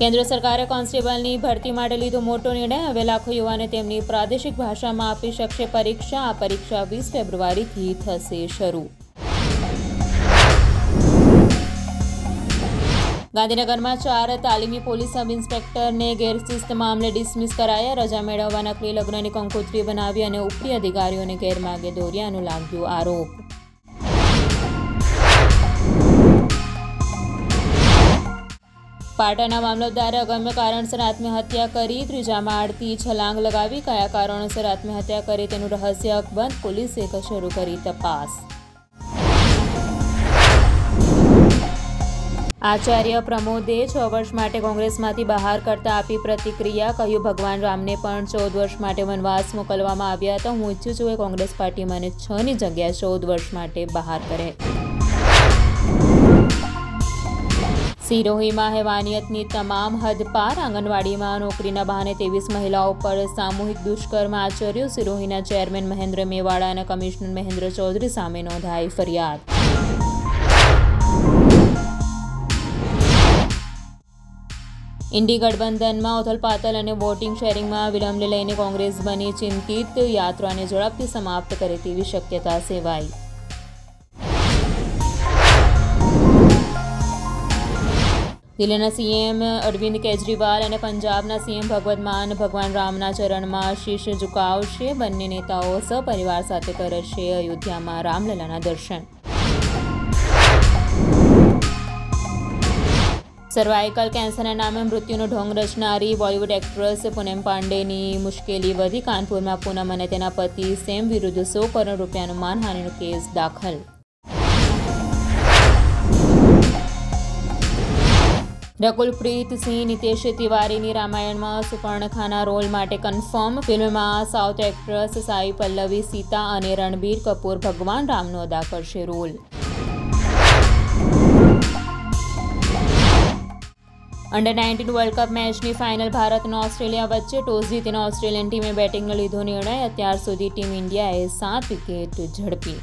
કેન્દ્ર સરકારે કોન્સ્ટેબલની ભરતી માટે લીધો મોટો નિર્ણય. હવે લાખો યુવાને તેમની પ્રાદેશિક ભાષામાં આપી શકશે પરીક્ષા. આ પરીક્ષા વીસ ફેબ્રુઆરીથી થશે શરૂ. ગાંધીનગરમાં ચાર તાલીમી પોલીસ સબ ઇન્સ્પેક્ટરને ગેરશિસ્ત મામલે ડિસમિસ કરાયા. રજા મેળવવા નકલી લગ્નની કંકોત્રી બનાવી અને ઉપરી અધિકારીઓને ગેરમાર્ગે દોર્યાનો લાગ્યું આરોપ. પાટણના મામલતદારે અગમ્ય કારણસર આત્મહત્યા કરી ત્રીજા માળથી છલાંગ લગાવી કયા કારણોસર આત્મહત્યા કરી તેનું રહસ્ય અકબંધ પોલીસે શરૂ કરી તપાસ. આચાર્ય પ્રમોદે છ વર્ષ માટે કોંગ્રેસમાંથી બહાર કરતા આપી પ્રતિક્રિયા કહ્યું, ભગવાન રામને પણ ચૌદ વર્ષ માટે વનવાસ મોકલવામાં આવ્યા હતા હું ઈચ્છું છું કે કોંગ્રેસ પાર્ટી મને છની જગ્યાએ ચૌદ વર્ષ માટે બહાર કરે. સિરોહીમાં હેવાનિયતની તમામ હદ પાર આંગણવાડીમાં નોકરીના બહાને ત્રેવીસ મહિલાઓ પર સામૂહિક દુષ્કર્મ આચર્યો. સિરોહીના ચેરમેન મહેન્દ્ર મેવાડા અને કમિશનર મહેન્દ્ર ચૌધરી સામે નોંધાઈ ફરિયાદ. ઇન્ડી ગઠબંધનમાં ઉથલપાથલ અને વોટિંગ શેરિંગમાં વિલંબને લઈને કોંગ્રેસ બની ચિંતિત. યાત્રાને ઝડપથી સમાપ્ત કરે તેવી શક્યતા સેવાઈ. દિલ્હીના સીએમ અરવિંદ કેજરીવાલ અને પંજાબના સીએમ ભગવત માન, ભગવાન રામના ચરણમાં શીશ ઝુકાવશે. બંને નેતાઓ સપરિવાર સાથે કરશે અયોધ્યામાં રામલલાના દર્શન. સર્વાઇકલ કેન્સરના નામે મૃત્યુનો ઢોંગ રચનારી બોલિવૂડ એક્ટ્રેસ પૂનમ પાંડેની મુશ્કેલી વધી. કાનપુરમાં પૂનમ અને તેના પતિ સેમ વિરુદ્ધ સો કરોડ રૂપિયાનો માનહાનિનો કેસ દાખલ. સિંહ, નિતેશ તિવારીની રામાયણમાં સુપર્ણખાના રોલ માટે કન્ફર્મ ફિલ્મમાં સાઉથ એક્ટ્રેસ સાઈ પલ્લવી, સીતા અને રણબીર કપૂર ભગવાન રામનો અદા કરશે role. Under nineteen world cup મેચની ફાઇનલ ભારત અને ઓસ્ટ્રેલિયા વચ્ચે ટોસ જીતીને ઓસ્ટ્રેલિયન ટીમે બેટિંગનો લીધો નિર્ણય. અત્યાર સુધી ટીમ ઇન્ડિયાએ સાત વિકેટ ઝડપી.